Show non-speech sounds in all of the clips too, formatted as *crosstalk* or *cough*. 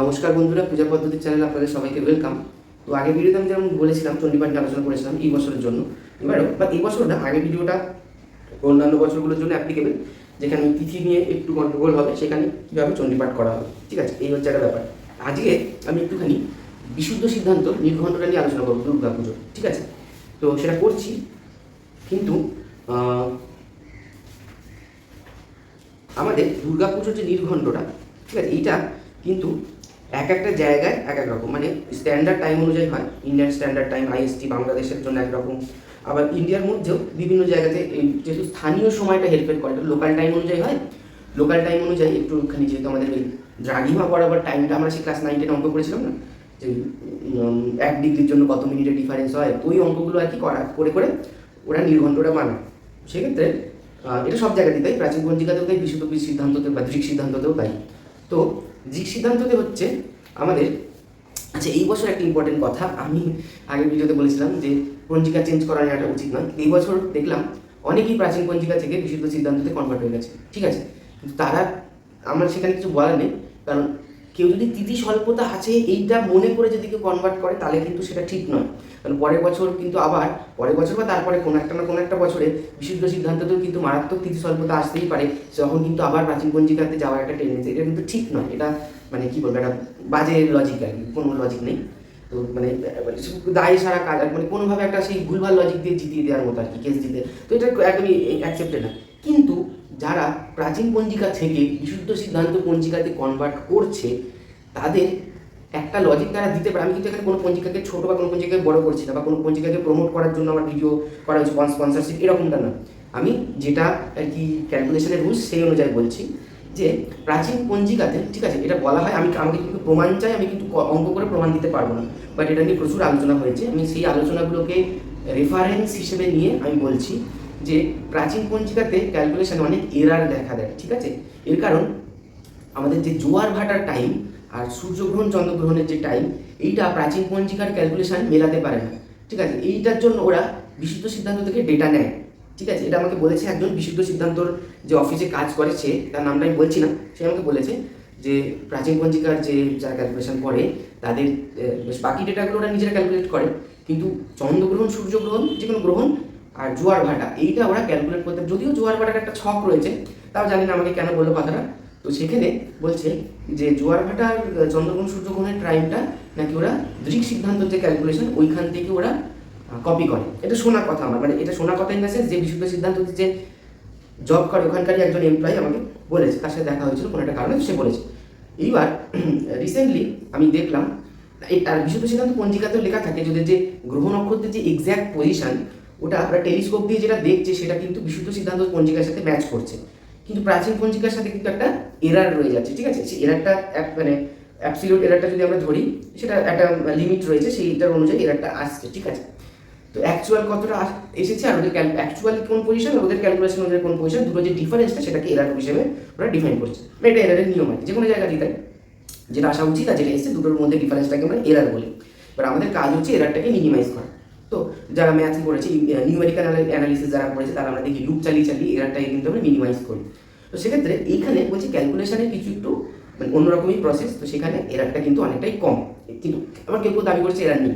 নমস্কার বন্ধুরা, পূজা পদ্ধতির চ্যানেল আপনাদের সবাইকে ওয়েলকাম তো আগের ভিডিওতে আমি যেমন বলেছিলাম চণ্ডীপাঠ নিয়ে আলোচনা করেছিলাম এই বছরের জন্য। এবারও বা এই বছর না আগের ভিডিওটা অন্যান্য বছরগুলোর জন্য অ্যাপ্লিকেবল যেখানে তিথি নিয়ে একটু গন্ডগোল হবে, সেখানে কীভাবে চণ্ডীপাঠ করা হবে। ঠিক আছে? এই হচ্ছে একটা ব্যাপার। আজকে আমি একটুখানি বিশুদ্ধ সিদ্ধান্ত, নির্ঘণ্টটা নিয়ে আলোচনা করব দুর্গা পুজো ঠিক আছে? তো সেটা করছি, কিন্তু আমাদের দুর্গা পুজোর যে নির্ঘণ্টটা, ঠিক আছে? এইটা কিন্তু এক একটা জায়গায় এক এক রকম। মানে স্ট্যান্ডার্ড টাইম অনুযায়ী হয়। ইন্ডিয়ান স্ট্যান্ডার্ড টাইম আইএসটি বাংলাদেশের জন্য একরকম আবার ইন্ডিয়ার মধ্যেও বিভিন্ন জায়গাতে এই যেহেতু স্থানীয় সময়টা হেল্পের করে লোকাল টাইম অনুযায়ী হয়। লোকাল টাইম অনুযায়ী একটুখানি যেহেতু আমাদের ওই দ্রাঘিমা বরাবর টাইমটা আমরা সেই ক্লাস নাইন টেন অঙ্ক করেছিলাম না, যে এক ডিগ্রির জন্য কত মিনিটের ডিফারেন্স হয়, ওই অঙ্কগুলো আর কি করা, করে করে ওরা নির্ঘণ্টটা বানায়। সেক্ষেত্রে এটা সব জায়গাতেই তাই, প্রাচীন পঞ্জিকাতেও তাই, বিশুদ্ধ সিদ্ধান্ততে বা দৃক সিদ্ধান্ততেও তাই। তো সিদ্ধান্ততে হচ্ছে আমাদের আচ্ছা এই বছর একটা ইম্পর্টেন্ট কথা, আমি আগের ভিডিওতে বলেছিলাম যে পঞ্জিকা চেঞ্জ করা নেওয়াটা উচিত নয়। এই বছর দেখলাম অনেকেই প্রাচীন পঞ্জিকা থেকে বিশুদ্ধ সিদ্ধান্ততে কনভার্ট হয়ে গেছে, ঠিক আছে? কিন্তু তারা, আমার সেখানে কিছু বলার নেই, কারণ কেউ যদি তিথি স্বল্পতা আছে, এইটা মনে করে যদি কেউ কনভার্ট করে, তাহলে কিন্তু সেটা ঠিক নয়। কারণ পরের বছর কিন্তু আবার, পরের বছর বা তারপরে কোনো একটা না কোনো একটা বছরে বিশুদ্ধ সিদ্ধান্ততেও কিন্তু মারাত্মক তিথি স্বল্পতা আসতেই পারে যখন কিন্তু আবার প্রাচীন পঞ্জিকাতে যাওয়ার একটা টেন্ডেন্সি এটা কিন্তু ঠিক নয়। এটা মানে কী বলব একটা বাজে লজিক আর কি, কোনো লজিক নেই। তো মানে মানে দায় সারা কাজ, আর মানে কোনোভাবে একটা সেই ভুলভাল লজিক দিয়ে জিতিয়ে দেওয়ার মতো আর কি কেস জিতে, তো এটা একদমই অ্যাকসেপ্টেড না। কিন্তু যারা প্রাচীন পঞ্জিকা থেকে বিশুদ্ধ সিদ্ধান্ত পঞ্জিকাতে কনভার্ট করছে, তাদের একটা লজিক তারা দিতে পারে। আমি কিন্তু এখানে কোনো পঞ্জিকাকে ছোটো বা কোনো পঞ্জিকাকে বড় করছি না বা কোনো পঞ্জিকাকে প্রমোট করার জন্য আমার ভিডিও করা হচ্ছে স্পন্সারশিপ এরকমটা না। আমি যেটা আর কি ক্যালকুলেশনের রুলস সেই অনুযায়ী বলছি যে, প্রাচীন পঞ্জিকাতে, ঠিক আছে, এটা বলা হয়, আমি আমাকে কিন্তু প্রমাণ চাই, আমি কিন্তু অঙ্ক করে প্রমাণ দিতে পারব না। বাট এটা নিয়ে প্রচুর আলোচনা হয়েছে। আমি সেই আলোচনাগুলোকে রেফারেন্স হিসেবে নিয়ে আমি বলছি যে প্রাচীন পঞ্জিকাতে ক্যালকুলেশনে অনেক এরার দেখা দেয়, ঠিক আছে? এর কারণ আমাদের যে জোয়ার ভাটার টাইম আর সূর্যগ্রহণ, চন্দ্রগ্রহণের যে টাইম এইটা প্রাচীন পঞ্জিকার ক্যালকুলেশন মেলাতে পারে না, ঠিক আছে? এইটার জন্য ওরা বিশুদ্ধ সিদ্ধান্ত থেকে ডেটা নেয়, ঠিক আছে? এটা আমাকে বলেছে একজন বিশুদ্ধ সিদ্ধান্তর যে অফিসে কাজ করে সে, তার নামটা আমি বলছি না, সে আমাকে বলেছে যে প্রাচীন পঞ্জিকার যে যারা ক্যালকুলেশন করে, তাদের বাকি ডেটাগুলো ওরা নিজেরা ক্যালকুলেট করে। কিন্তু চন্দ্রগ্রহণ, সূর্যগ্রহণ, যে কোনো গ্রহণ আর জোয়ার ভাটা, এইটা ওরা ক্যালকুলেট করতে যদিও জোয়ার ভাটার একটা ছক রয়েছে, তাও জানি না আমাকে কেন বলল কথাটা। তো সেখানে বলছে যে জোয়ার ভাটার চন্দ্রগ্রহণ সূর্যগ্রহণের টাইমটা নাকি ওরা দৃক সিদ্ধান্ত যে ক্যালকুলেশন ওইখান থেকে ওরা কপি করে। এটা শোনা কথা আমার মানে এটা শোনা কথা ইন যে বিশুদ্ধ সিদ্ধান্ত যে জব করে ওখানকারই একজন এমপ্লয়ি আমাকে বলেছে, তার সাথে দেখা হয়েছিল কোনো একটা কারণে সে বলেছে। এইবার *clears throat* রিসেন্টলি আমি দেখলাম, এই, আর বিশুদ্ধ সিদ্ধান্ত পঞ্জিকাতেও লেখা থাকে, যদি যে গ্রহ নক্ষত্রের যে এক্স্যাক্ট পজিশন ওটা আমরা টেলিস্কোপ দিয়ে যেটা দেখছে, সেটা কিন্তু বিশুদ্ধ সিদ্ধান্ত পঞ্জিকার সাথে ম্যাচ করছে। কিন্তু প্রাচীন পঞ্জিকার সাথে কিন্তু একটা এরার রয়ে যাচ্ছে, ঠিক আছে? সেই এরারটা এক মানে অ্যাবসিলিউট এরারটা যদি আমরা ধরি, সেটা একটা লিমিট রয়েছে সেইটার অনুযায়ী এরারটা আসছে, ঠিক আছে? তো অ্যাকচুয়াল কতটা এসেছে আর ওদের অ্যাকচুয়ালি কোন পজিশন ওদের ক্যালকুলেশন অনুযায়ী কোন পজিশন দুটো যে ডিফারেন্সটা সেটাকে এরার হিসেবে ওরা ডিফাইন করছে। বা এটা এরারের নিয়ম আছে যে কোনো জায়গাতেই তাই। যেটা আসা উচিত আর যেটা এসেছে, দুটোর মধ্যে ডিফারেন্সটাকে আমরা এরার বলি। এবার আমাদের কাজ হচ্ছে এরারটাকে মিনিমাইজ করা। তো যারা ম্যাথ করেছে নিউমেরিক্যাল অ্যানালিসিস যারা করেছে, তারা আমরা দেখি লুপ চালিয়ে চালিয়ে এরারটাকে কিন্তু আমরা মিনিমাইজ করি। তো সেক্ষেত্রে এইখানে বলছি ক্যালকুলেশনের কিছু একটু মানে অন্যরকমই প্রসেস তো সেখানে এরারটা কিন্তু অনেকটাই কম। কিন্তু আবার কেউ কেউ দাবি করছে এরার নেই।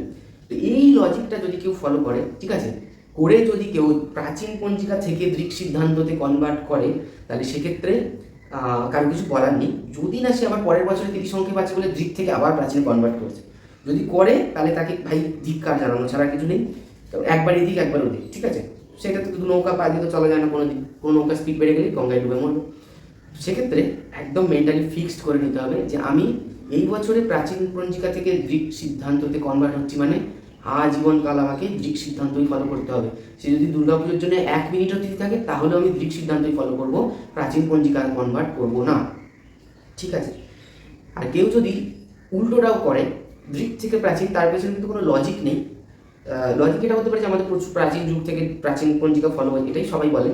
তো এই লজিকটা যদি কেউ ফলো করে, ঠিক আছে? করে যদি কেউ প্রাচীন পঞ্জিকা থেকে দৃক সিদ্ধান্ততে কনভার্ট করে, তাহলে সেক্ষেত্রে কারও কিছু বলার নেই। যদি না সে আবার পরের বছরে তিরিশ সংখ্যা পাচ্ছে বলে দৃক থেকে আবার প্রাচীন কনভার্ট করছে। যদি করে, তাহলে তাকে ভাই ধিক্কার জানানো ছাড়া কিছু নেই। একবার এদিক, একবার ওদিক, ঠিক আছে? সেটা তো নৌকা পা দিয়ে তো চলা যায় না কোনো দিন কোনো নৌকা স্পিড বেড়ে গেলে গঙ্গায় ডুবে মরবে। সেক্ষেত্রে একদম মেন্টালি ফিক্সড করে নিতে হবে যে আমি এই বছরে প্রাচীন পঞ্জিকা থেকে দৃক সিদ্ধান্ততে কনভার্ট হচ্ছি মানে আজীবনকাল আমাকে দৃক সিদ্ধান্তই ফলো করতে হবে। সে যদি দুর্গাপুজোর জন্য এক মিনিটও তিথি থাকে তাহলে আমি দৃক সিদ্ধান্তই ফলো করব, প্রাচীন পঞ্জিকা কনভার্ট করব না। ঠিক আছে? আর কেউ যদি উল্টোটাও করে দৃক থেকে প্রাচীন, তার পেছনে কিন্তু কোনো লজিক নেই। লজিক এটা হতে পারে যে আমাদের প্রচুর প্রাচীন যুগ থেকে প্রাচীন পঞ্জিকা ফলো হয়, এটাই সবাই বলে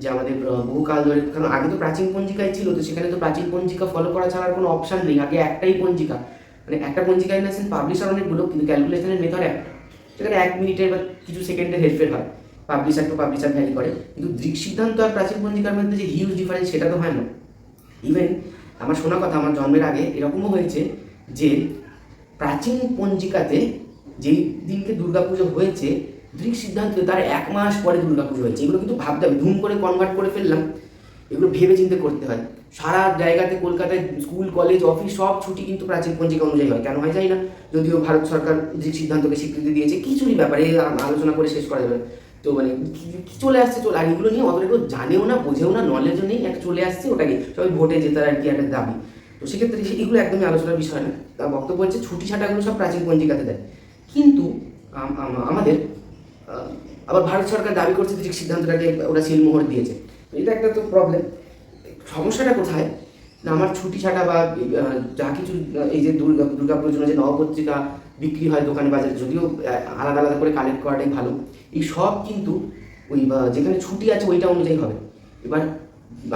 যে আমাদের বহুকাল ধরে, কারণ আগে তো প্রাচীন পঞ্জিকাই ছিল, তো সেখানে তো প্রাচীন পঞ্জিকা ফলো করা ছাড়ার কোনো অপশান নেই, আগে একটাই পঞ্জিকা। মানে একটা পঞ্জিকা ইন পাবলিশার অনেকগুলো, কিন্তু ক্যালকুলেশনের মেথড একটা সেখানে এক মিনিটের বা কিছু সেকেন্ডের হেরফের হয় পাবলিশার টু পাবলিশার ভ্যালি করে। কিন্তু দৃক সিদ্ধান্ত আর প্রাচীন পঞ্জিকার মধ্যে যে হিউজ ডিফারেন্স সেটা তো হয় না। ইভেন আমার শোনা কথা, আমার জন্মের আগে এরকমও হয়েছে যে প্রাচীন পঞ্জিকাতে যেই দিনকে দুর্গাপুজো হয়েছে দৃক সিদ্ধান্ত তার এক মাস পরে দুর্গাপুজো হয়েছে। এগুলো কিন্তু ভাবতে হবে। ধুম করে কনভার্ট করে ফেললাম। এগুলো ভেবে চিন্তে করতে হয়। সারা জায়গাতে কলকাতায় স্কুল, কলেজ, অফিস সব ছুটি কিন্তু প্রাচীন পঞ্জিকা অনুযায়ী হয়। কেন হয় জানি না। যদিও ভারত সরকার যে সিদ্ধান্তকে স্বীকৃতি দিয়েছে, কিছুরই ব্যাপারে আলোচনা করে শেষ করা যাবে তো মানে চলে আসছে? চলে, আর এগুলো নিয়ে অতটা কেউ জানেও না, বোঝেও না নলেজও নেই। একটা চলে আসছে, ওটাকে সবাই ভোটে জেতার আর কি একটা দাবি। তো সেক্ষেত্রে এগুলো একদমই আলোচনার বিষয় না তার বক্তব্য হচ্ছে, ছুটি ছাটাগুলো সব প্রাচীন পঞ্জিকাতে দেয়। কিন্তু আম- আম- আমাদের আবার ভারত সরকার দাবি করছে যে সিদ্ধান্তটাকে ওরা সিলমোহর দিয়েছে। এটা একটা তো প্রবলেম সমস্যাটা কোথায়? না, আমার ছুটি ছাটা বা যা কিছু, এই যে দুর্গা দুর্গাপুজোর জন্য যে নবপত্রিকা বিক্রি হয় দোকানে বাজারে, যদিও আলাদা আলাদা করে কালেক্ট করাটাই ভালো। এই সব কিন্তু ওই যেখানে ছুটি আছে ওইটা অনুযায়ী হবে। এবার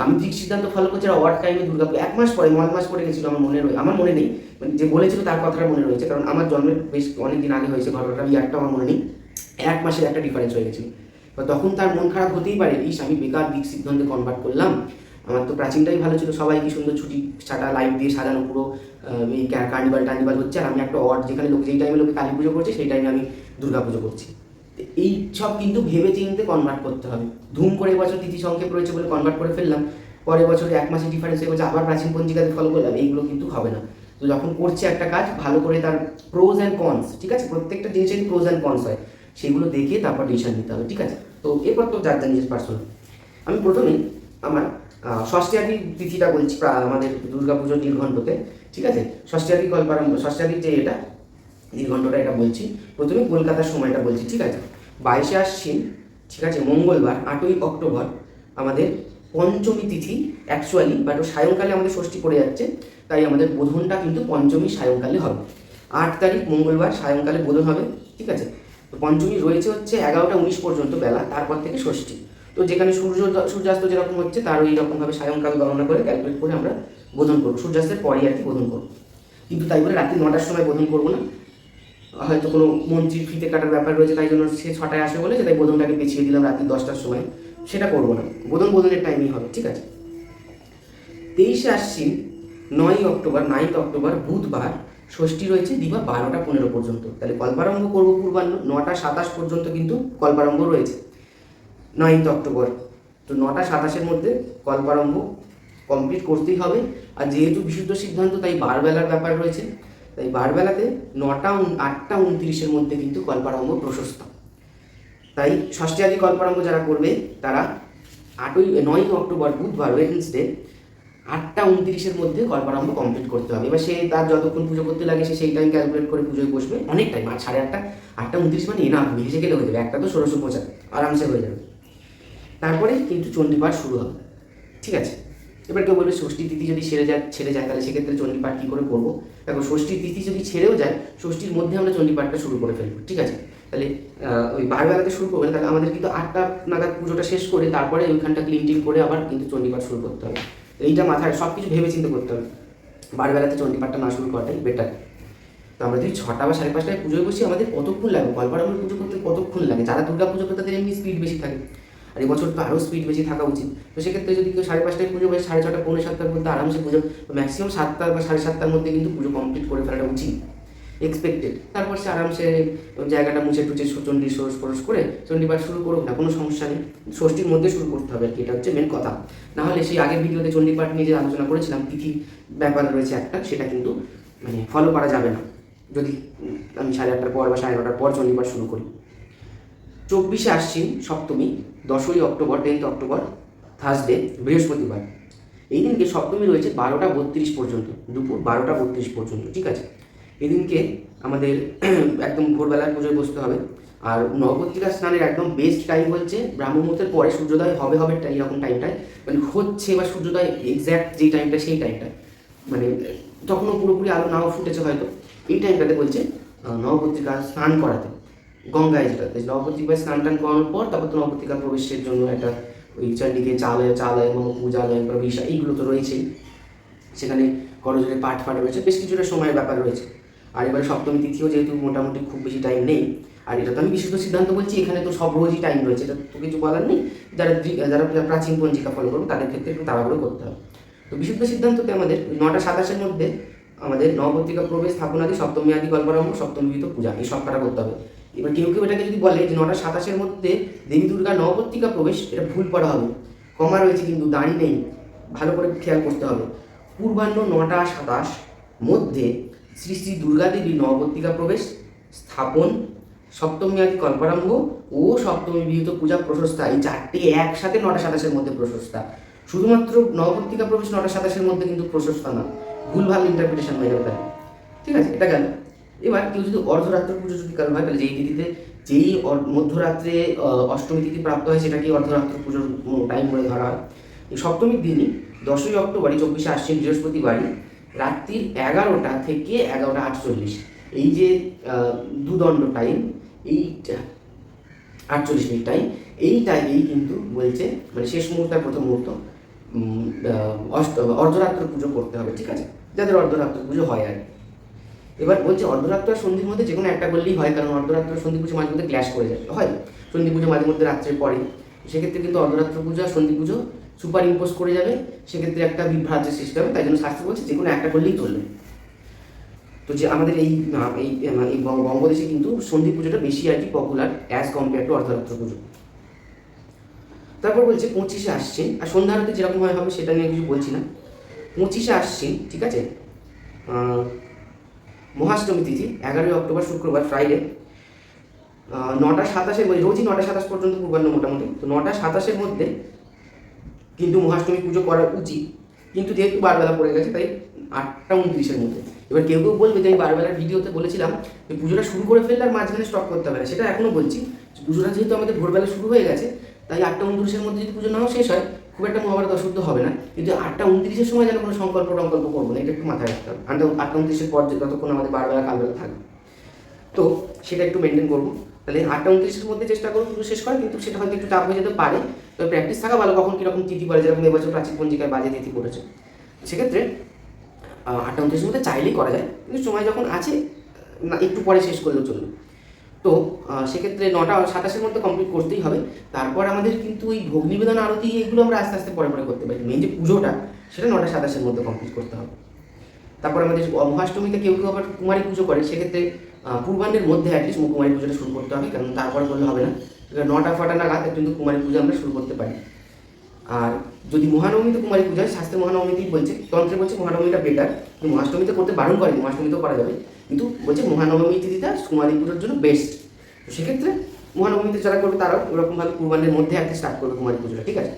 আমি ঠিক সিদ্ধান্ত ফলো করছি ওয়ার্ড টাইমে দুর্গাপুর এক মাস পরে, নয় মাস পরে গেছিল আমার মনে রয়ে আমার মনে নেই মানে যে বলেছিল তার কথাটা মনে রয়েছে, কারণ আমার জন্মের বেশ অনেক দিন আগে হয়েছে, ঘটনাটা ইয়ারটা আমার মনে নেই। এক মাসের একটা ডিফারেন্স হয়ে গেছিল। তখন তার মন খারাপ হতেই পারে, ইস, আমি বেকার দিক সিদ্ধান্তে কনভার্ট করলাম। আমার তো প্রাচীনটাই ভালো ছিল, সবাই কি সুন্দর ছুটি ছাটা লাইট দিয়ে সাজানো পুরো এই কার্নিভাল টার্নিভাল হচ্ছে। আর আমি একটা ওয়ার্ড যেখানে লোক যেই টাইমে লোকে কালী পুজো করছে, সেই টাইমে আমি দুর্গা পুজো করছি। এই সব কিন্তু ভেবে চিন্তে কনভার্ট করতে হবে। ধুম করে এবছর তিথি সংক্ষেপ রয়েছে বলে কনভার্ট করে ফেললাম। পরের বছর এক মাসের ডিফারেন্স হয়ে গেছে, আবার প্রাচীন পঞ্জিকাতে ফলো করলাম, এইগুলো কিন্তু হবে না। তো যখন করছে একটা কাজ, ভালো করে তার প্রোজ অ্যান্ড কনস ঠিক আছে? প্রত্যেকটা জিনিসেরই প্রোজ অ্যান্ড কনস হয়। সেগুলো দেখে তারপর ডিসিশন নিতে হবে, ঠিক আছে? তো এরপর তো যার যার নিজের পার্সোনাল আমি প্রথমেই আমার ষষ্ঠীয়াদি তিথিটা বলছি আমাদের দুর্গাপুজোর নির্ঘণ্টতে ঠিক আছে? ষষ্ঠীয়াদি কল্পারম্ভ ষষ্ঠীয়াদির যে এটা নির্ঘণ্টটা এটা বলছি। প্রথমে কলকাতার সময়টা বলছি, ঠিক আছে? বাইশে আশ্বিন, ঠিক আছে? মঙ্গলবার, আটই অক্টোবর আমাদের পঞ্চমী তিথি অ্যাকচুয়ালি ও সায়ংকালে আমাদের ষষ্ঠী পড়ে যাচ্ছে, তাই আমাদের বোধনটা কিন্তু পঞ্চমী সায়ংকালে হবে। আট তারিখ, মঙ্গলবার, সায়ংকালে বোধন হবে, ঠিক আছে? তো পঞ্চমী রয়েছে হচ্ছে এগারোটা উনিশ পর্যন্ত বেলা, তারপর থেকে ষষ্ঠী। তো যেখানে সূর্য, সূর্যাস্ত যেরকম হচ্ছে তারও এইরকমভাবে সায়ংকাল গণনা করে ক্যালকুলেট করে আমরা বোধন করব। সূর্যাস্তের পরই আর কি বোধন করব। কিন্তু তাই বলে রাত্রি নটার সময় বোধন করব না। হয়তো কোনো মন্ত্রীর ফিতে কাটার ব্যাপার রয়েছে, তাই জন্য সে ছটায় আসে বলে তাই বোধনটাকে পিছিয়ে দিলাম রাত্রি দশটার সময়। সেটা করব না। বোধন বোধনের টাইমই হবে, ঠিক আছে? তেইশে আশ্বিন নয় অক্টোবর নাইন্থ অক্টোবর, বুধবার, ষষ্ঠী রয়েছে দিবা বারোটা পনেরো পর্যন্ত। তাহলে কল্পারম্ভ করব পূর্বাহ্ন, নটা সাতাশ পর্যন্ত কিন্তু কল্পারম্ভ রয়েছে। নাইন্থ অক্টোবর, তো নটা সাতাশের মধ্যে কল্পারম্ভ কমপ্লিট করতেই হবে। আর যেহেতু বিশুদ্ধ সিদ্ধান্ত, তাই বারবেলার ব্যাপার রয়েছে। তাই বারবেলাতে নটা আটটা উনত্রিশের মধ্যে কিন্তু কল্পারম্ভ প্রশস্ত। তাই ষষ্ঠী আদি কল্পারম্ভ যারা করবে, তারা আটই, নয়ই অক্টোবর, বুধবার ওয়েডনেসডে আটটা উনত্রিশের মধ্যে কল্পারম্ভ কমপ্লিট করতে হবে। এবার সে তার যতক্ষণ পুজো করতে লাগে, সে সেই টাইম ক্যালকুলেট করে পুজোয় বসবে অনেক টাইম আর সাড়ে আটটা আটটা উনত্রিশ মানে না ভেসে গেলে হয়ে যাবে, একটা তো ষোলোশো পঁচাত্তর, আরামসে হয়ে যাবে। তারপরে কিন্তু চণ্ডীপাঠ শুরু হবে। ঠিক আছে? এবার কেউ বলবে ষষ্ঠী তিথি যদি ছেড়ে যায় ছেড়ে যায়, তাহলে সেক্ষেত্রে চণ্ডীপাঠ কী করে করব? দেখো ষষ্ঠী তিথি যদি ছেড়েও যায়, ষষ্ঠীর মধ্যে আমরা চণ্ডীপাঠটা শুরু করে ফেলব, ঠিক আছে? তাহলে ওই বারবেলাতে শুরু করবে, তাহলে আমাদের কিন্তু আটটা নাগাদ পুজোটা শেষ করে তারপরে ওইখানটা ক্লিন টিন করে আবার কিন্তু চণ্ডীপাঠ শুরু করতে হবে। এইটা মাথায় সব কিছু ভেবে চিন্তে করতে হবে। বারবেলাতে চণ্ডীপাঠটা না শুরু করাটাই বেটার তো আমরা যদি ছটা বা সাড়ে পাঁচটায় পুজোয় বসি, আমাদের কতক্ষণ লাগবে কলপাড়ামের পুজো করতে কতক্ষণ লাগে? যারা দুর্গা পুজো করতে তাদের এমনি স্পিড বেশি থাকে। আর এবছর তো আরও স্পিড বেশি থাকা উচিত। তো সেক্ষেত্রে যদি কেউ সাড়ে পাঁচটায় পুজো বসে সাড়ে ছটা পৌনে সাতটার মধ্যে আরামসে পুজো ম্যাক্সিমাম সাতটা বা সাড়ে সাতটার মধ্যে কিন্তু পুজো কমপ্লিট করে ফেলাটা উচিত। এক্সপেক্টেড তারপর সে আরামসে জায়গাটা মুছে টুচে চণ্ডী সরস ফরস করে চণ্ডীপাঠ শুরু করুক না, কোনো সমস্যা নেই। ষষ্ঠীর মধ্যে শুরু করতে হবে আর কি, এটা হচ্ছে মেন কথা। না হলে সেই আগের ভিডিওতে চণ্ডীপাঠ নিয়ে যে আলোচনা করেছিলাম তিথি ব্যাপার রয়েছে একটা, সেটা কিন্তু মানে ফলো করা যাবে না। যদি আমি সাড়ে আটটার পর বা সাড়ে নটার পর চণ্ডীপাঠ শুরু করি। চব্বিশে আশ্বিন সপ্তমী, দশই অক্টোবর টেন্থ অক্টোবর থার্সডে বৃহস্পতিবার। এই দিনকে সপ্তমী রয়েছে বারোটা বত্রিশ পর্যন্ত, দুপুর বারোটা বত্রিশ পর্যন্ত, ঠিক আছে? এদিনকে আমাদের *clears throat* একদম ভোরবেলার পুজোয় বসতে হবে। আর নবপত্রিকা স্নানের একদম বেস্ট টাইম হচ্ছে ব্রাহ্ম মুহূর্তের পরে সূর্যোদয় হবে হবে এরকম টাইমটায় মানে হচ্ছে বা সূর্যোদয় এক্স্যাক্ট যেই টাইমটা সেই টাইমটা মানে তখনও পুরোপুরি আলো নাও ফুটেছে হয়তো। এই টাইমটাতে বলছে নবপত্রিকা স্নান করাতে। গঙ্গায় যেটা। নবপত্রিকায় স্নান টান করানোর পর তারপর তো নবপত্রিকা প্রবেশের জন্য একটা ওই চণ্ডীকে চালয় চালয় এবং পূজালয় প্রবেশা, এইগুলো তো রয়েছেই। সেখানে করজোরে পাঠ ফাট রয়েছে, বেশ কিছুটা সময়ের ব্যাপার রয়েছে। আর এবারে সপ্তমী তিথিও যেহেতু মোটামুটি খুব বেশি টাইম নেই, আর এটা তো আমি বিশুদ্ধ সিদ্ধান্ত বলছি, এখানে তো সব রোজই টাইম রয়েছে, এটা তো কিছু বলার নেই। যারা যারা প্রাচীন পঞ্জিকা ফলো করবে তাদের ক্ষেত্রে একটু তাড়াহুড়ো করতে হবে। তো বিশুদ্ধ সিদ্ধান্ততে আমাদের নটা সাতাশের মধ্যে আমাদের নবপত্রিকা প্রবেশ, স্থাপনাদি, সপ্তমী আদি কল্পারম্ভ সপ্তমী পূজা, এই সব করতে হবে। এবার কেউ কেউ এটাকে যদি বলে যে নটা সাতাশের মধ্যে দেবী দুর্গা নবপত্রিকা প্রবেশ, এটা ভুল পড়া হবে। কমা রয়েছে কিন্তু, দাঁড়ি নেই। ভালো করে খেয়াল করতে হবে। পূর্বাহ্ন নটা সাতাশ মধ্যে শ্রী শ্রী দুর্গা দেবী নবপত্রিকা প্রবেশ, স্থাপন, সপ্তমী আদি কল্পারম্ভ ও সপ্তমী বিহিত পূজা প্রশস্তা। এই চারটি একসাথে নটা সাতাশের মধ্যে প্রশস্তা। শুধুমাত্র নবপত্রিকা প্রবেশ নটা সাতাশের মধ্যে কিন্তু প্রশস্তা না। ভুলভাল ইন্টারপ্রিটেশন হয়ে যাবে ঠিক আছে, এটা গেল। এবার কেউ যদি অর্ধরাত্র পুজো যদি কারও হয়, তাহলে যেই তিথিতে যেই মধ্যরাত্রে অষ্টমী তিথি প্রাপ্ত হয়, সেটাকে অর্ধরাত্র পুজোর টাইম বলে ধরা হয়। সপ্তমীর দিনই দশই অক্টোবরই চব্বিশে আসছেন বৃহস্পতিবারই রাত্রির এগারোটা থেকে এগারোটা আটচল্লিশ। এই যে দুদণ্ড টাইম এই আটচল্লিশ মিনিট টাইম এই টাইমেই কিন্তু বলছে মানে শেষ মুহূর্ত, প্রথম মুহূর্ত অষ্ট অর্ধরাত্র পুজো করতে হবে, ঠিক আছে? যাদের অর্ধরাত্র পুজো হয় আর কি। এবার বলছে অর্ধরাত্র সন্ধির মধ্যে যে কোনো একটা করলেই হয়, কারণ অর্ধরাত্র সন্ধি পুজো মাঝে মধ্যে ক্ল্যাশ করে যায়। হয়? সন্ধি পুজো মাঝে মধ্যে রাত্রে পরে সেক্ষেত্রে কিন্তু অর্ধরাত্র পুজো আর সন্ধি পুজো সুপার ইম্পোজ করে যাবে। সেক্ষেত্রে একটা বিভ্রান্তের সৃষ্টি হবে, তাই জন্য শাস্ত্র বলছে যে কোনো একটা করলেই চলবে। তো যে আমাদের এই এই বঙ্গ- বঙ্গদেশে কিন্তু সন্ধি পুজোটা বেশি আর কি পপুলার অ্যাজ কম্পেয়ার টু অর্ধরাত্র পুজো। তারপর বলছে পঁচিশে আসছে, আর সন্ধ্যা আরতি যেরকম হয় হবে সেটা নিয়ে কিছু বলছি না। পঁচিশে আসছেন ঠিক আছে? মহাষ্টমী তিথি, এগারোই অক্টোবর, শুক্রবার ফ্রাইডে নটা সাতাশের মধ্যে, রোজই নটা সাতাশ পর্যন্ত পূর্বাহ্ন মোটামুটি। তো নটা সাতাশের মধ্যে কিন্তু মহাষ্টমী পুজো করা উচিত। কিন্তু যেহেতু বারবেলা পড়ে গেছে, তাই আটটা উনত্রিশের মধ্যে। এবার কেউ কেউ বলবে যে আমি বারবেলার ভিডিওতে বলেছিলাম যে পুজোটা শুরু করে ফেললে আর মাঝখানে স্টপ করতে হবে না, সেটা এখনও বলছি। পুজোটা যেহেতু আমাদের ভোরবেলা শুরু হয়ে গেছে, তাই আটটা উনত্রিশের মধ্যে যদি পুজো নাও শেষ হয় খুব একটা মহাভারত অশুদ্ধ হবে না। কিন্তু আটটা উনত্রিশের সময় যেন কোনো সংকল্প টঙ্কল্প করব না, এটা একটু মাথায় রাখতে হবে। আটটা আটটা উনত্রিশের পর যতক্ষণ আমাদের বারবেলা কালবেলা থাকবে। তো সেটা একটু মেনটেন করব। তাহলে আটটা উনত্রিশের মধ্যে চেষ্টা করব পুজো শেষ করা কিন্তু সেটা হয়তো একটু চাপ হয়ে যেতে পারে। তবে প্র্যাকটিস থাকা ভালো, কখন কীরকম তিথি পড়ে, যেরকম এবছর প্রাচীন পঞ্জিকায় বাজে তিথি পড়েছে। সেক্ষেত্রে আটটা উনত্রিশের মধ্যে চাইলেই করা যায়। কিন্তু সময় যখন আছে, না, একটু পরে শেষ করলেও চলবে। তো সেক্ষেত্রে নটা সাতাশের মধ্যে কমপ্লিট করতেই হবে। তারপর আমাদের কিন্তু ওই ভোগ নিবেদন, আরতি এগুলো আমরা আস্তে আস্তে পরে পরে করতে পারি। মেন যে পুজোটা, সেটা নটা সাতাশের মধ্যে কমপ্লিট করতে হবে। তারপর আমাদের মহাষ্টমীতে কেউ কেউ আবার কুমারী পুজো করে। সেক্ষেত্রে পূর্বাহ্নের মধ্যে অ্যাটলিস্ট কুমারী পুজোটা শুরু করতে হবে, কারণ তারপর করলে হবে না। নটা ফটা নাগাদ কিন্তু কুমারী পুজো আমরা শুরু করতে পারি। আর যদি মহানবমীতে কুমারী পুজো হয়, শাস্ত্রে মহানবমীতেই বলছে, তন্ত্রে বলছে মহানবমীটা বেটার মহাষ্টমীতে করতে বারণ করেনি, মহাষ্টমীতেও করা যাবে। কিন্তু বলছে মহানবমী তিথিটা কুমারী পুজোর জন্য বেস্ট তো সেক্ষেত্রে মহানবমীতে যারা করবে তারাও ওরকমভাবে পূর্বাহ্নের মধ্যে একটা স্টার্ট করবে কুমারী পুজোটা ঠিক আছে?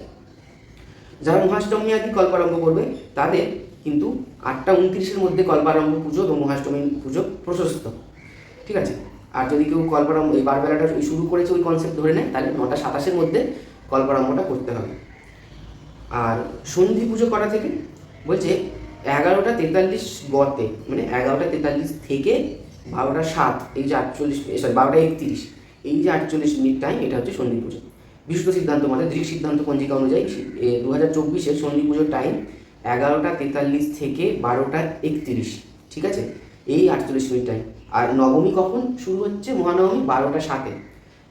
যারা মহাষ্টমী আর আদি কল্পারম্ভ করবে, তাদের কিন্তু আটটা উনত্রিশের মধ্যে কল্পারম্ভ পুজো এবং মহাষ্টমী পুজো প্রশস্ত, ঠিক আছে? আর যদি কেউ কল্পারম্ভ, এই বারবেলাটা শুরু করেছে ওই কনসেপ্ট ধরে নেয়, তাহলে নটা সাতাশের মধ্যে কল্পারম্ভটা করতে হবে। আর সন্ধি পুজো করা থেকে বলছে এগারোটা তেতাল্লিশ গতে মানে এগারোটা তেতাল্লিশ থেকে বারোটা সাত, এই যে আটচল্লিশ সরি বারোটা একত্রিশ, এই যে আটচল্লিশ মিনিট টাইম এটা হচ্ছে সন্ধি পুজো। বিশুদ্ধ সিদ্ধান্ত মতে দৃক সিদ্ধান্ত পঞ্জিকা অনুযায়ী দু হাজার চব্বিশের সন্ধি পুজোর টাইম এগারোটা তেতাল্লিশ থেকে বারোটা একত্রিশ, ঠিক আছে? এই আটচল্লিশ মিনিট টাইম আর নবমী কখন শুরু হচ্ছে? মহানবমী বারোটা সাতে।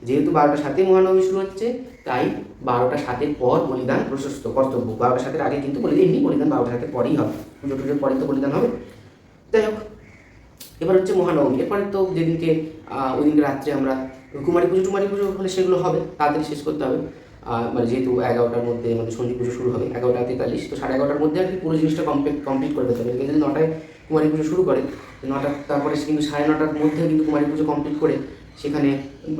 যেহেতু বারোটা সাতে মহানবমী শুরু হচ্ছে, তাই বারোটা সাতের পর বলিদান প্রশস্ত, কর্তব্য। বারোটা সাতের আগে কিন্তু বলিদান এমনি বলিদান বারোটা সাতের পরেই হবে। পুজো টুজোর পরে তো বলিদান হবে। যাই হোক, এবার হচ্ছে মহানবমী। এরপরে তো যেদিনকে ওই দিনকে রাত্রে আমরা কুমারী পুজো, টুমারি পুজো হলে সেগুলো হবে, তাড়াতাড়ি শেষ করতে হবে। মানে যেহেতু এগারোটার মধ্যে আমাদের সন্ধি পুজো শুরু হবে, এগারোটা তেতাল্লিশ, তো সাড়ে এগারোটার মধ্যে আর কি পুরো জিনিসটা কমপ্লিট কমপ্লিট করে দিতে হবে। যদি নটায় কুমারী পুজো শুরু করে নটা, তারপরে কিন্তু সাড়ে নটার মধ্যে কিন্তু কুমারী পুজো কমপ্লিট করে সেখানে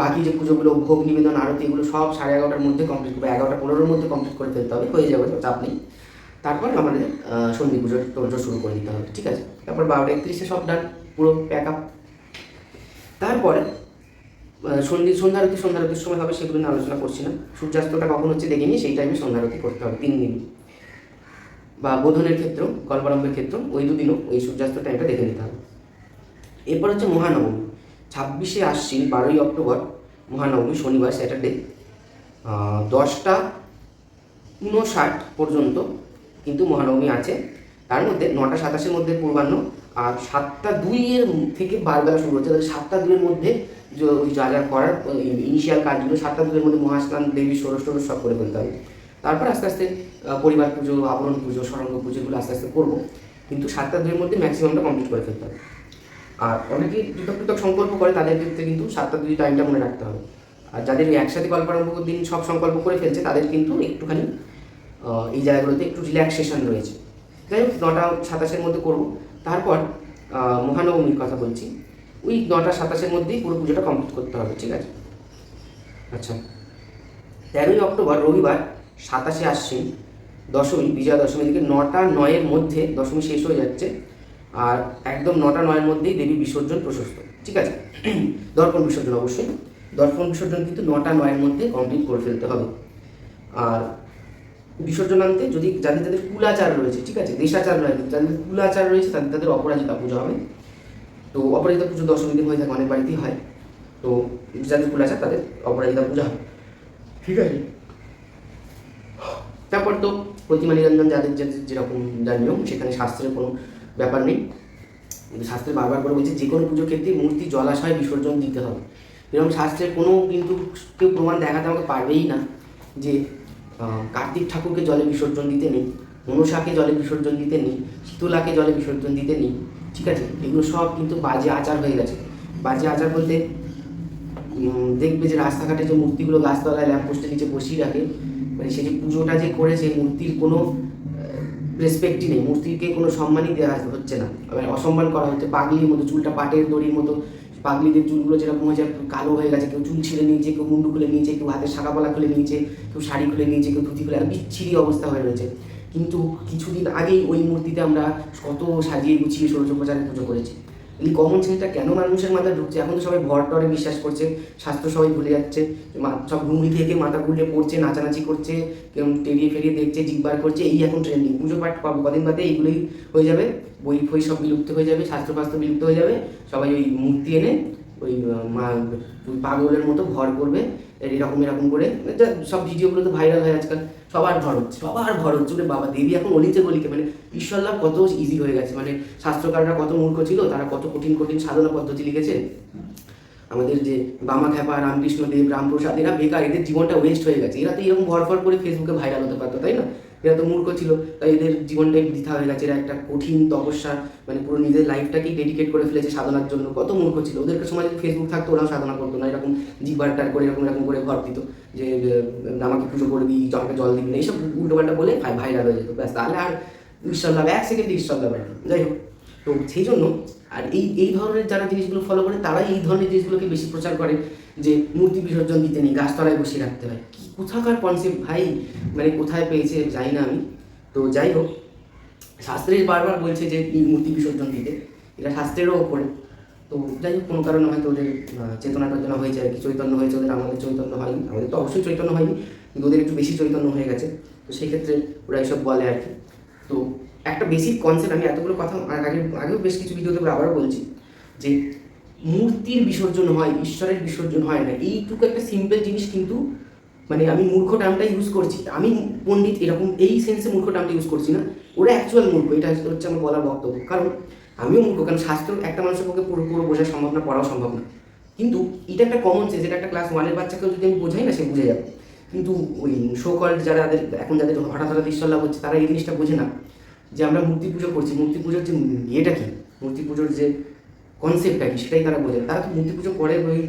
বাকি যে পুজোগুলো, ভোগ নিবেদন, আরতি, এগুলো সব সাড়ে এগারোটার মধ্যে কমপ্লিট করবে এগারোটা পনেরোর মধ্যে কমপ্লিট করে ফেলতে হবে। হয়ে যাবে চাপ নেই। তারপর আমাদের সন্ধি পুজোর তোর শুরু করে দিতে হবে, ঠিক আছে? তারপর বারোটা একত্রিশে সব ডান পুরো প্যাক আপ তারপরে সন্ধি সন্ধ্যারতি সন্ধ্যারতির সময় হবে, সেগুলো নিয়ে আলোচনা করছি না সূর্যাস্তটা কখন হচ্ছে দেখে নিয়ে সেই টাইমে সন্ধ্যারতি করতে হবে, তিন দিন। বা বোধনের ক্ষেত্র কল্পারম্ভের ক্ষেত্র, ওই দুদিনও ওই সূর্যাস্ত টাইমটা দেখে নিতে হবে। এরপর হচ্ছে মহানবমী। ছাব্বিশে আশ্বিন, বারোই অক্টোবর, মহানবমী, শনিবার স্যাটারডে দশটা উনষাট পর্যন্ত কিন্তু মহানবমী আছে। তার মধ্যে নটা সাতাশের মধ্যে পূর্বাহ্ন আর সাতটা দুইয়ের থেকে বারবেলা শুরু হচ্ছে। তাহলে সাতটা দুইয়ের মধ্যে যা যা করার ইনিশিয়াল কাজগুলো, সাতটা দুইয়ের মধ্যে মহাস্নান, দেবী, ষোড়শ টোড়শ সব করে ফেলতে হবে। তারপর আস্তে আস্তে পরিবার পুজো, আবরণ পুজো, সরঙ্গ পুজো এগুলো আস্তে আস্তে করব। কিন্তু সাতটা দিনের মধ্যে ম্যাক্সিমামটা কমপ্লিট করে ফেলতে হবে। আর অনেকে পৃথক পৃথক সংকল্প করে, তাদের ক্ষেত্রে কিন্তু সাতটা দুই টাইমটা মনে রাখতে হবে। আর যাদের একসাথে কল্পারম্ভ দিন সব সংকল্প করে ফেলছে, তাদের কিন্তু একটুখানি এই জায়গাগুলোতে একটু রিল্যাক্সেশন রয়েছে। যাই হোক, নটা সাতাশের মধ্যে করব। তারপর মহানবমীর কথা বলছি। ওই নটা সাতাশের মধ্যেই পুরো পুজোটা কমপ্লিট করতে হবে, ঠিক আছে? আচ্ছা। তেরোই অক্টোবর, রবিবার, সাতাশে আশ্বিন, দশমী, বিজয়া দশমী থেকে নটা নয়ের মধ্যে দশমী শেষ হয়ে যাচ্ছে। আর একদম নটা নয়ের মধ্যেই দেবী বিসর্জন প্রশস্ত, ঠিক আছে? *clears throat* দর্পণ বিসর্জন অবশ্যই। দর্পণ বিসর্জন কিন্তু নটা নয়ের মধ্যে কমপ্লিট করে ফেলতে হবে। আর বিসর্জন আনতে যদি যাদের যাদের কুলাচার রয়েছে ঠিক আছে? দেশাচার কিন্তু যাদের কুলাচার রয়েছে তাদের তাদের অপরাজিতা পুজো হবে। তো অপরাজিতা পুজো দশমী দিন হয়ে থাকে অনেক বাড়িতেই হয়। তো যাদের কুলাচার তাদের অপরাজিতা পূজা হবে। ঠিক আছে। তারপর তো প্রতিমা নিরঞ্জন যাদের যাদের যেরকম যার নিয়ম সেখানে শাস্ত্রের কোনো ব্যাপার নেই। কিন্তু শাস্ত্রে বারবার করে বলছে যে কোনো পুজোর ক্ষেত্রে মূর্তি জলাশয় বিসর্জন দিতে হবে। এরকম শাস্ত্রের কোনো কিন্তু কেউ প্রমাণ দেখাতে আমাকে পারবেই না যে কার্তিক ঠাকুরকে জলে বিসর্জন দিতে নেই, মনসাকে জলে বিসর্জন দিতে নেই, শীতলাকে জলে বিসর্জন দিতে নেই, ঠিক আছে? এগুলো সব কিন্তু বাজে আচার হয়ে গেছে। বাজে আচার বলতে দেখবে যে রাস্তাঘাটে যে মূর্তিগুলো গাছতলায় ল্যাম্পপোস্টের নিচে বসিয়ে রাখে মানে সেই যে পুজোটা যে করেছে মূর্তির কোনো রেসপেক্টই নেই। মূর্তিকে কোনো সম্মানই দেওয়া হচ্ছে না। মানে অসম্মান করা হচ্ছে। পাগলির মতো, চুলটা পাটের দড়ির মতো পাগলিদের চুলগুলো যেরকম হয়েছে কালো হয়ে গেছে, কেউ চুল ছিঁড়ে নিয়েছে, কেউ মুন্ডু খুলে নিয়েছে, কেউ হাতের শাখা পালা খুলে নিয়েছে, কেউ শাড়ি খুলে নিয়েছে, কেউ ধুতি খুলে বিচ্ছিরি অবস্থা হয়ে রয়েছে। কিন্তু কিছুদিন আগেই ওই মূর্তিতে আমরা কত সাজিয়ে গুছিয়ে ষোড়শোপচারে পুজো করেছি। এই কমন সেন্সটা কেন মানুষের মাথায় ঢুকছে? এখন তো সবাই ভর টরে বিশ্বাস করছে, স্বাস্থ্য সবাই ভুলে যাচ্ছে সব ঘুমড়ি থেকে মাথা ঘুরিয়ে পড়ছে, নাচানাচি করছে টেরিয়ে ফেরিয়ে দেখছে জিগবার করছে, এই এখন ট্রেন্ডিং পুজো পাঠ কদিন বাদে এইগুলোই হয়ে যাবে, বই ফই সব বিলুপ্ত হয়ে যাবে, শাস্ত্র ফাস্ত্র বিলুপ্ত হয়ে যাবে, সবাই ওই মূর্তি এনে ওই পাগলের মতো ভর করবে, এরকম এরকম করে। সব ভিডিওগুলো তো ভাইরাল হয় আজকাল। সবার ভর হচ্ছে, সবার ভর হচ্ছে। বাবা, দেবী এখন অলিতে গলিতে মানে ঈশ্বর লাভ কত ইজি হয়ে গেছে। মানে শাস্ত্রকাররা কত মূর্খ ছিল, তারা কত কঠিন কঠিন সাধনা পদ্ধতি লিখেছে আমাদের যে বামা খ্যাপা রামকৃষ্ণ দেব রামপ্রসাদ, এরা বেকার, এদের জীবনটা ওয়েস্ট হয়ে গেছে। এরা তো এরকম ভরফর করে ফেসবুকে ভাইরাল হতে পারতো, তাই না? এরা তো মূর্খ ছিল, তাই এদের জীবনটাই বৃথা হয়ে গেছে। এরা একটা কঠিন তপস্যা মানে পুরো নিজের লাইফটাকেই ডেডিকেট করে ফেলেছে সাধনার জন্য। কত মূর্খ ছিল। ওদেরকে সময় যদি ফেসবুক থাকতো, ওরাও সাধনা করতো না। এরকম জিগবারটার করে, এরকম এরকম করে ঘর দিত যে আমাকে পুজো করে দিই আমাকে জল দিবি না, এইসব উল্টোপাল্টা বলে ভাই ভাইরাল হয়ে যেত। ব্যাস, তাহলে আর ঈশ্বর লাভ এক সেকেন্ডে ঈশ্বর লাভ। যাই হোক, তো সেই জন্য আর এই এই ধরনের যারা জিনিসগুলো ফলো করে, তারাই এই ধরনের জিনিসগুলোকে বেশি প্রচার করে। যে মূর্তি বিসর্জন দিতে নেই, গাছতলায় বসিয়ে রাখতে হয়। কি কোথাকার কনসেপ্ট ভাই? মানে কোথায় পেয়েছে জানি না আমি। তো যাই হোক শাস্ত্রে বারবার বলছে যে মূর্তি বিসর্জন দিতে। এটা শাস্ত্রেরও ওপরে তো যাই হোক, কোনো কারণে হয়তো ওদের চেতনা টেতনা হয়েছে আর কি। চৈতন্য হয়েছে, ওদের আমাদের চৈতন্য হয়নি। আমাদের তো অবশ্যই চৈতন্য হয়নি, কিন্তু ওদের একটু বেশি চৈতন্য হয়ে গেছে। তো সেই ক্ষেত্রে ওরা এসব বলে আর কি। তো একটা বেসিক কনসেপ্ট আমি এতগুলো কথা আগে, আগেও বেশ কিছু ভিডিওতে আবারও বলছি যে মূর্তির বিসর্জন হয়, ঈশ্বরের বিসর্জন হয় না। এইটুকু একটা সিম্পল জিনিস কিন্তু মানে আমি মূর্খ টার্মটা ইউজ করছি। আমি পণ্ডিত এরকম, এই সেন্সে মূর্খ টার্মটা ইউজ করছি না। ওরা অ্যাকচুয়াল মূর্খ, এটা হচ্ছে আমার বলার বক্তব্য। কারণ আমিও মূর্খ, কারণ শাস্ত্র একটা মানুষের পক্ষে পুরো পুরো বোঝা সম্ভব না, পড়াও সম্ভব না। কিন্তু এটা একটা কমন সেন্স এটা একটা ক্লাস ওয়ানের বাচ্চাকেও যদি আমি বোঝাই না, সে বুঝে যাবে। কিন্তু ওই শোকল যারা এখন যাদের হঠাৎ হঠাৎ ঈশ্বর লাভ হচ্ছে, তারা এই জিনিসটা বোঝে না। যে আমরা মূর্তি পুজো করছি। মূর্তি পুজোর যে ইয়েটা কি? মূর্তি পুজোর যে কনসেপ্টটা কি সেটাই তারা বোঝে। তারা তো মূর্তি পুজো করে ওই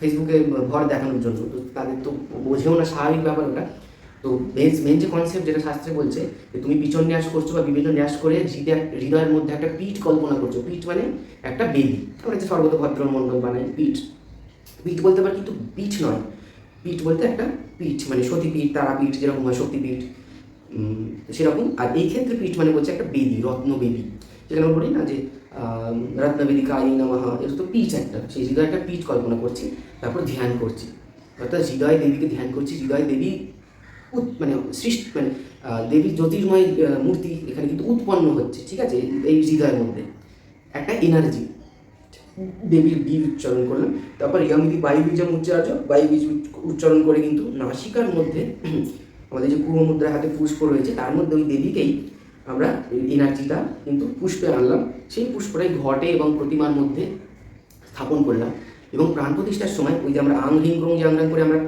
ফেসবুকে ভর দেখানোর জন্য। তো তাদের তো বোঝেও না, স্বাভাবিক ব্যাপার ওটা। তো মেন মেন যে কনসেপ্ট যেটা শাস্ত্রে বলছে যে তুমি পিছন ন্যাস করছ বা বিভিন্ন ন্যাস করে হৃদয় হৃদয়ের মধ্যে একটা পিঠ কল্পনা করছ। পিঠ মানে একটা বেদি। আমরা যে স্বর্গত ভদ্র মণ্ডল বানাই পিঠ। পিঠ বলতে পারি কিন্তু পিঠ নয়। পিঠ বলতে একটা পিঠ মানে সতীপীঠ, তারাপীঠ, যেরকম হয় শক্তিপীঠ সেরকম। আর এই ক্ষেত্রে পিঠ মানে বলছে একটা বেদি রত্ন যেখানে আমরা বলি না যে আহ, রত্নবেদী কালী নমহা এটা তো পিচ একটা। সেই হৃদয় একটা পিচ কল্পনা করছি তারপর ধ্যান করছি। অর্থাৎ হৃদয় দেবীকে ধ্যান করছি হৃদয় দেবী মানে সৃষ্টি মানে দেবীর জ্যোতির্ময় মূর্তি এখানে কিন্তু উৎপন্ন হচ্ছে ঠিক আছে? এই হৃদয়ের মধ্যে। একটা এনার্জি দেবীর বীজ উচ্চারণ করলাম। তারপর ইয়ামিতি বায়ু বীজম উচ্চার্য বায়ু বীজ উচ্চারণ করে কিন্তু নাসিকার মধ্যে আমাদের যে মুদ্রার হাতে পুষ্প রয়েছে তার মধ্যে ওই দেবীকেই আমরা এনার্জিটা কিন্তু পুষ্পে আনলাম। সেই পুষ্পটাই ঘটে এবং প্রতিমার মধ্যে স্থাপন করলাম। এবং প্রাণ প্রতিষ্ঠার সময় ওই যে আমরা আং ক্রং যে আংরাং করে আমরা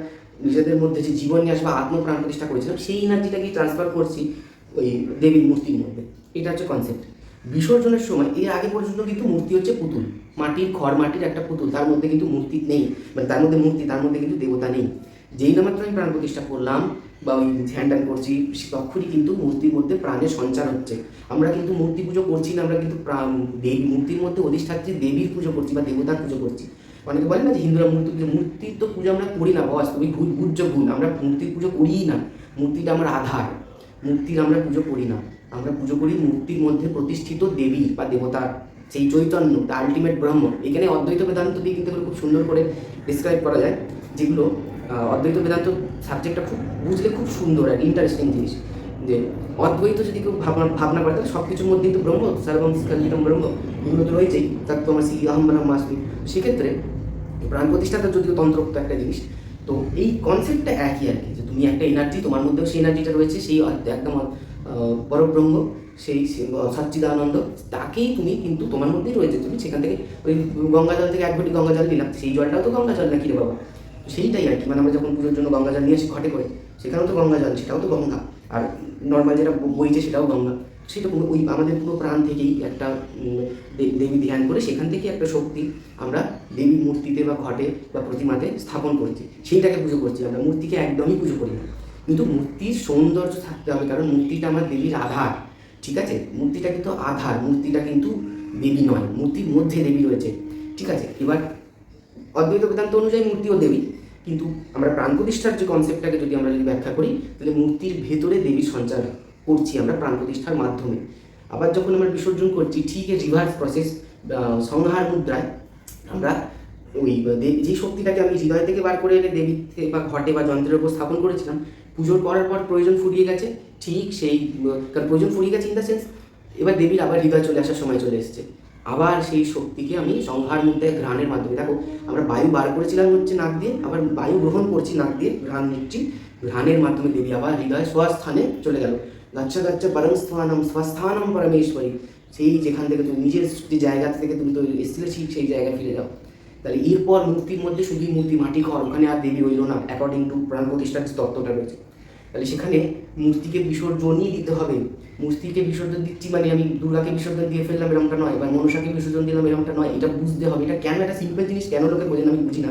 নিজেদের মধ্যে যে জীবন নিয়ে আসবা আত্ম প্রাণ প্রতিষ্ঠা করেছিলাম, সেই এনার্জিটাকে ট্রান্সফার করছি ওই দেবীর মূর্তির মধ্যে। এটা হচ্ছে কনসেপ্ট বিসর্জনের সময়, এর আগে পর্যন্ত কিন্তু মূর্তি হচ্ছে পুতুল। মাটির খড়, মাটির একটা পুতুল। তার মধ্যে কিন্তু মূর্তি নেই। মানে তার মধ্যে মূর্তি, তার মধ্যে কিন্তু দেবতা নেই। যেই না মাত্র আমি প্রাণ প্রতিষ্ঠা করলাম বা ওই ধ্যান ট্যান করছি তখনই কিন্তু মূর্তির মধ্যে প্রাণের সঞ্চার হচ্ছে। আমরা কিন্তু মূর্তি পুজো করছি না, আমরা কিন্তু প্রাণ, দেবী, মূর্তির মধ্যে অধিষ্ঠাত্রী দেবীর পুজো করছি বা দেবতার পুজো করছি। অনেকে বলে না যে হিন্দুরা মূর্তি পুজো, মূর্তির তো পুজো আমরা করি না বাস্তবিক ভুল ভুজ ভুল আমরা মূর্তির পুজো করিই না। মূর্তিটা আমার আধার, মূর্তির আমরা পুজো করি না। আমরা পুজো করি মূর্তির মধ্যে প্রতিষ্ঠিত দেবী বা দেবতার, সেই চৈতন্য দ্য আলটিমেট ব্রহ্ম এখানে অদ্বৈত বেদান্ত দিয়ে কিন্তু খুব সুন্দর করে ডিসক্রাইব করা যায়, যেগুলো অদ্বৈত বেদান্ত সাবজেক্টটা খুব বুঝলে খুব সুন্দর আর ইন্টারেস্টিং জিনিস। যে অদ্বৈত যদি কেউ ভাবনা ভাবনা করে, তাহলে সব কিছুর মধ্যেই তো ব্রহ্ম, সর্বম স্কলিতম ব্রহ্ম, এগুলো তো রয়েছেই। তত্ত্বমাসি অহম ব্রহ্মাস্মি সেক্ষেত্রে প্রাণ প্রতিষ্ঠাতা যদিও তন্ত্রোক্ত একটা জিনিস, তো এই কনসেপ্টটা একই আর কি, যে তুমি একটা এনার্জি তোমার মধ্যেও সেই এনার্জিটা রয়েছে, সেই একদম পরব্রহ্ম, সেই সচ্চিদানন্দ, তাকেই তুমি কিন্তু তোমার মধ্যেই রয়েছে। তুমি সেখান থেকে ওই গঙ্গা জল থেকে এক ঘটি গঙ্গা জল দিলাম সেই জলটাও তো গঙ্গা জল নাকি রে বাবা? সেইটাই আর কি। মানে আমরা যখন পুজোর জন্য গঙ্গা জল নিয়ে আসি ঘটে করে, সেখানেও তো গঙ্গা জল, সেটাও তো গঙ্গা। আর নর্মাল যেটা বইছে সেটাও গঙ্গা। সেটা ওই আমাদের পুরো প্রাণ থেকেই একটা দেবী ধ্যান করে সেখান থেকে একটা শক্তি আমরা দেবী মূর্তিতে বা ঘটে বা প্রতিমাতে স্থাপন করছি। সেইটাকে পুজো করছি আমরা। মূর্তিকে একদমই পুজো করি না। কিন্তু মূর্তির সৌন্দর্য থাকতে হবে, কারণ মূর্তিটা আমার দেবীর আধার। ঠিক আছে? মূর্তিটা কিন্তু আধার, মূর্তিটা কিন্তু দেবী নয়, মূর্তির মধ্যে দেবী রয়েছে। ঠিক আছে? এবার অদ্বৈত বেদান্ত অনুযায়ী মূর্তিও দেবী। কিন্তু আমরা প্রাণ প্রতিষ্ঠার যে কনসেপ্টটাকে যদি আমরা যদি ব্যাখ্যা করি, তাহলে মূর্তির ভেতরে দেবী সঞ্চার করছি আমরা প্রাণ প্রতিষ্ঠার মাধ্যমে। আবার যখন আমরা বিসর্জন করছি, ঠিক রিভার্স প্রসেস সংহার মুদ্রায়, আমরা ওই যে শক্তিটাকে আমি হৃদয় থেকে বার করে এনে দেবীতে বা ঘটে বা যন্ত্রের উপর স্থাপন করেছিলাম, পুজোর করার পর প্রয়োজন ফুরিয়ে গেছে, ঠিক সেই, কারণ প্রয়োজন ফুরিয়ে গেছে ইন দ্য সেন্স এবার দেবীর আবার হৃদয় চলে আসার সময় চলে এসেছে। আবার সেই শক্তিকে আমি সংহার মধ্যে ঘ্রাণের মাধ্যমে। দেখো, আমরা বায়ু বার করেছিলাম হচ্ছে নাক দিয়ে, আবার বায়ু গ্রহণ করছি নাক দিয়ে, ঘ্রাণ নিচ্ছি, ঘ্রাণের মাধ্যমে দেবী আবার হৃদয় স্বস্থানে চলে গেল। গাচ্ছা গাচ্ছা পরম স্থানম, স্বস্থানম পরমেশ্বরী। সেই যেখান থেকে তুমি নিজের যে জায়গা থেকে তুমি তো এসেছিলে ঠিক সেই জায়গায় ফিরে যাও। তাহলে এরপর মূর্তির মধ্যে শুধুই মূর্তি মাটি ঘর ওখানে আর দেবী হইল না অ্যাকর্ডিং টু প্রাণ প্রতিষ্ঠার যে তত্ত্বটা রয়েছে। তাহলে সেখানে মূর্তিকে বিসর্জনই দিতে হবে। মূর্তিকে বিসর্জন দিচ্ছি মানে আমি দুর্গাকে বিসর্জন দিয়ে ফেললাম এরকমটা নয়, বা মনসাকে বিসর্জন দিলাম এরকমটা নয়, এটা বুঝতে হবে। এটা কেন একটা সিম্পল জিনিস, কেন লোকে বোঝেন আমি বুঝি না।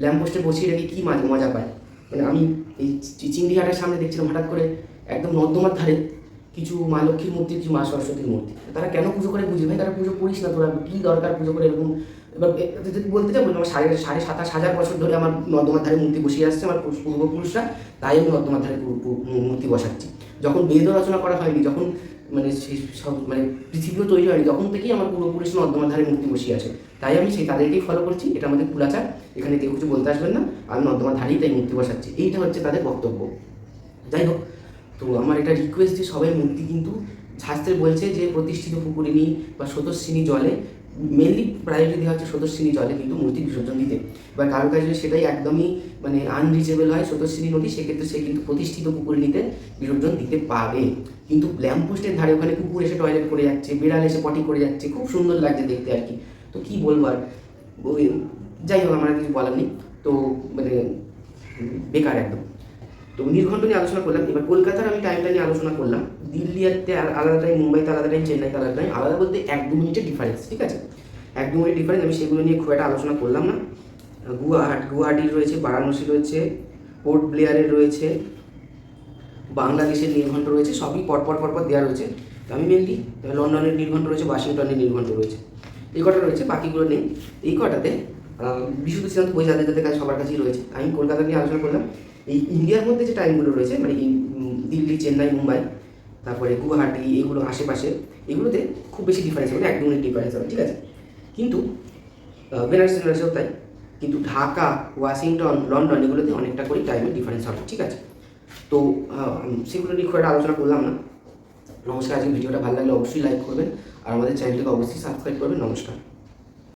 ল্যাম্পপোস্টে বসিয়ে রেখে কী মজা মজা পায়? মানে আমি এই চিংড়িহাটের সামনে দেখছিলাম হঠাৎ করে একদম নর্দমার ধারে কিছু মা লক্ষ্মীর মূর্তি, কিছু মা সরস্বতীর মূর্তি। তারা কেন পুজো করে বুঝে? ভাই, তারা পুজো করিস না, তোরা কী দরকার পুজো করে? এরকম এবার বলতে যাব আমার সাড়ে সাড়ে সাতাশ হাজার বছর ধরে আমার নর্দমার ধারে মূর্তি বসিয়ে আসছে আমার পূর্বপুরুষরা, তাই আমি নর্দমার ধারে মূর্তি বসাচ্ছি। যখন বেদ রচনা করা হয়নি, যখন মানে সেই সব মানে পৃথিবীও তৈরি হয়নি, তখন থেকেই আমার পূর্বপুরুষ নর্দমার ধারে মূর্তি বসিয়ে আছে। তাই আমি সেই তাদেরকেই ফলো করছি, এটা আমাদের কুলাচার, এখানে কেউ কিছু বলতে আসবেন না, আমি নর্দমার ধারেই তাই মূর্তি বসাচ্ছি, এইটা হচ্ছে তাদের বক্তব্য। যাই হোক, তো আমার এটা রিকোয়েস্ট যে সবাই মূর্তি কিন্তু শাস্ত্রে বলছে যে প্রতিষ্ঠিত পুকুরিনী বা স্রোতস্বিনী জলে মেনলি প্রায়োরিটি দেওয়া হচ্ছে স্রোতস্বিনী জলে কিন্তু মূর্তি বিসর্জন দিতে। এবার কারও কাছে সেটাই একদমই মানে আনরিচেবল হয় স্রোতস্বিনী নদী, সেক্ষেত্রে সে কিন্তু প্রতিষ্ঠিত পুকুর নিতে বিসর্জন দিতে পারে কিন্তু ল্যাম্পপোস্টের ধারে ওখানে কুকুর এসে টয়লেট করে যাচ্ছে, বিড়াল এসে পটি করে যাচ্ছে, খুব সুন্দর লাগছে দেখতে আর কি। তো কী বলব আর? যাই হোক, আমার কিছু বলার নেই। তো মানে বেকার একদম। তো নির্ঘণ্ট নিয়ে আলোচনা করলাম। এবার কলকাতার আমি টাইমটা নিয়ে আলোচনা করলাম। দিল্লিতে আর- আলাদা টাইম মুম্বাইতে আলাদা টাইম চেন্নাইতে আলাদা টাইম আলাদা বলতে এক দু মিনিটের ডিফারেন্স ঠিক আছে? এক দু মিনিট ডিফারেন্স আমি সেগুলো নিয়ে খুব একটা আলোচনা করলাম না। গুয়াহাট গুয়াহাটির রয়েছে, বারাণসী রয়েছে পোর্ট ব্লেয়ারের রয়েছে, বাংলাদেশের নির্ঘণ্ট রয়েছে, সবই পরপর পরপর দেওয়া রয়েছে। তো আমি মেনলি লন্ডনের নির্ঘণ্ট রয়েছে, ওয়াশিংটনের নির্ঘণ্ট রয়েছে। এই কটা রয়েছে, বাকিগুলো নেই। এই কটাতে বিশুদ্ধ সিদ্ধান্ত বই যাদের যাদের কাছে সবার কাছেই রয়েছে। আমি কলকাতা নিয়ে আলোচনা করলাম। এই ইন্ডিয়ার মধ্যে যে টাইমগুলো রয়েছে মানে দিল্লি, চেন্নাই, মুম্বাই, তারপরে গুয়াহাটি এগুলো আশেপাশে, এগুলোতে খুব বেশি ডিফারেন্স হবে এক মিনিট ডিফারেন্স হবে, ঠিক আছে? কিন্তু বেনারস বেনারসেও তাই। কিন্তু ঢাকা, ওয়াশিংটন, লন্ডন, এগুলোতে অনেকটা করে টাইমের ডিফারেন্স হবে, ঠিক আছে? তো সেগুলো নিয়ে খুব আলোচনা করলাম না। নমস্কার আজকে ভিডিওটা ভালো লাগলে অবশ্যই লাইক করবেন, আর আমাদের চ্যানেলটিকে অবশ্যই সাবস্ক্রাইব করবেন। নমস্কার।